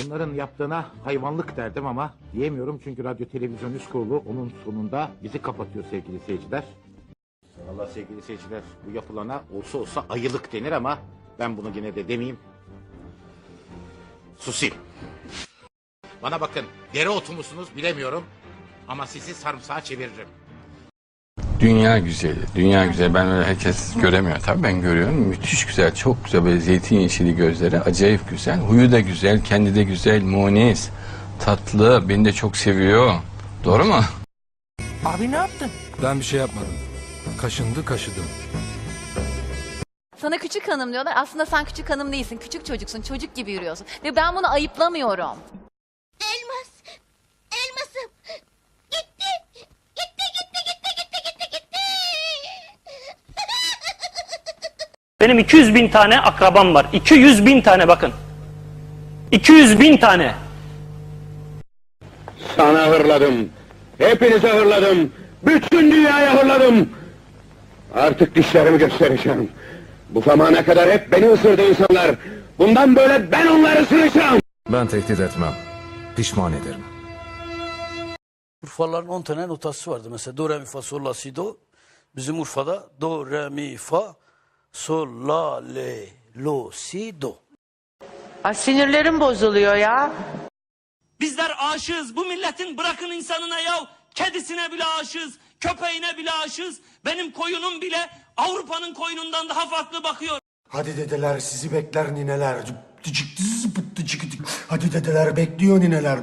Bunların yaptığına hayvanlık derdim ama diyemiyorum çünkü radyo televizyon üst kurulu onun sonunda bizi kapatıyor sevgili seyirciler. Valla sevgili seyirciler bu yapılana olsa olsa ayılık denir ama ben bunu yine de demeyeyim. Susayım. Bana bakın dereotu musunuz bilemiyorum ama sizi sarımsağa çeviririm. Dünya güzeli, dünya güzeli. Ben öyle herkes göremiyor tabii ben görüyorum. Müthiş güzel, çok güzel böyle zeytin yeşili gözleri. Acayip güzel. Huyu da güzel, kendi de güzel, munis, tatlı. Beni de çok seviyor. Doğru mu? Abi ne yaptın? Ben bir şey yapmadım. Kaşındı kaşıdım. Sana küçük hanım diyorlar. Aslında sen küçük hanım değilsin. Küçük çocuksun. Çocuk gibi yürüyorsun. Ve ben bunu ayıplamıyorum. Benim 200 bin tane akrabam var. 200 bin tane bakın. 200 bin tane. Sana hırladım. Hepinize hırladım. Bütün dünyaya hırladım. Artık dişlerimi göstereceğim. Bu zamana kadar hep beni ısırdı insanlar. Bundan böyle ben onları ısıracağım. Ben tehdit etmem. Pişman ederim. Urfalıların 10 tane notası vardı. Mesela do, re, mi, fa, sol, la, si, do. Bizim Urfa'da do, re, mi, fa, sol, la, le, lo, si, do. Ay sinirlerim bozuluyor ya. Bizler aşığız. Bu milletin bırakın insanına yav. Kedisine bile aşığız. Köpeğine bile aşığız. Benim koyunum bile Avrupa'nın koyunundan daha farklı bakıyor. Hadi dedeler sizi bekler nineler. Hadi dedeler bekliyor nineler.